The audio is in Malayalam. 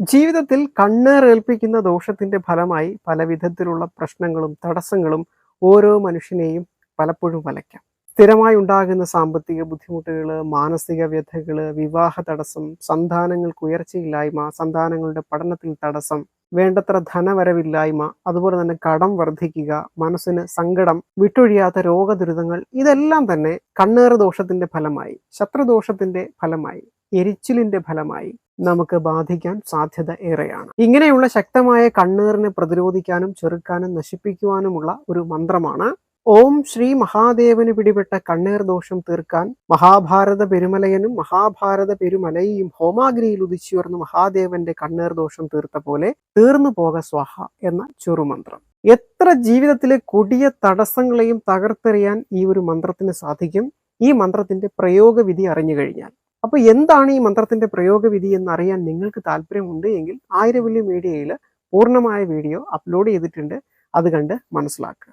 ജീവിതത്തിൽ കണ്ണേറേൽപ്പിക്കുന്ന ദോഷത്തിന്റെ ഫലമായി പല വിധത്തിലുള്ള പ്രശ്നങ്ങളും തടസ്സങ്ങളും ഓരോ മനുഷ്യനെയും പലപ്പോഴും വലയ്ക്കാം. സ്ഥിരമായി ഉണ്ടാകുന്ന സാമ്പത്തിക ബുദ്ധിമുട്ടുകൾ മാനസിക വ്യഥകൾ വിവാഹ തടസ്സം സന്താനങ്ങൾക്ക് ഉയർച്ചയില്ലായ്മ സന്താനങ്ങളുടെ പഠനത്തിൽ തടസ്സം വേണ്ടത്ര ധനവരവില്ലായ്മ അതുപോലെ തന്നെ കടം വർദ്ധിക്കുക മനസ്സിന് സങ്കടം വിട്ടൊഴിയാത്ത രോഗദുരിതങ്ങൾ ഇതെല്ലാം തന്നെ കണ്ണേറ് ദോഷത്തിന്റെ ഫലമായി ശത്രുദോഷത്തിന്റെ ഫലമായി എരിച്ചിലിന്റെ ഫലമായി നമുക്ക് ബാധിക്കാൻ സാധ്യത ഏറെയാണ്. ഇങ്ങനെയുള്ള ശക്തമായ കണ്ണീറിനെ പ്രതിരോധിക്കാനും ചെറുക്കാനും നശിപ്പിക്കുവാനുമുള്ള ഒരു മന്ത്രമാണ്. ഓം ശ്രീ മഹാദേവന് പിടിപെട്ട കണ്ണേർ ദോഷം തീർക്കാൻ മഹാഭാരത പെരുമലയനും മഹാഭാരത പെരുമലയും ഹോമാഗ്നിയിൽ ഉദിച്ചുയർന്ന് മഹാദേവന്റെ കണ്ണേർ ദോഷം തീർത്ത പോലെ തീർന്നു പോക സ്വാഹ എന്ന ചെറുമന്ത്രം. എത്ര ജീവിതത്തിലെ കൊടിയ തടസ്സങ്ങളെയും തകർത്തെറിയാൻ ഈ ഒരു മന്ത്രത്തിന് സാധിക്കും? ഈ മന്ത്രത്തിന്റെ പ്രയോഗവിധി അറിഞ്ഞു കഴിഞ്ഞാൽ. അപ്പൊ എന്താണ് ഈ മന്ത്രത്തിന്റെ പ്രയോഗവിധി എന്ന് അറിയാൻ നിങ്ങൾക്ക് താല്പര്യമുണ്ട് എങ്കിൽ ആയിരവല്യ മീഡിയയിൽ പൂർണമായ വീഡിയോ അപ്ലോഡ് ചെയ്തിട്ടുണ്ട്. അത് കണ്ട് മനസ്സിലാക്കുക.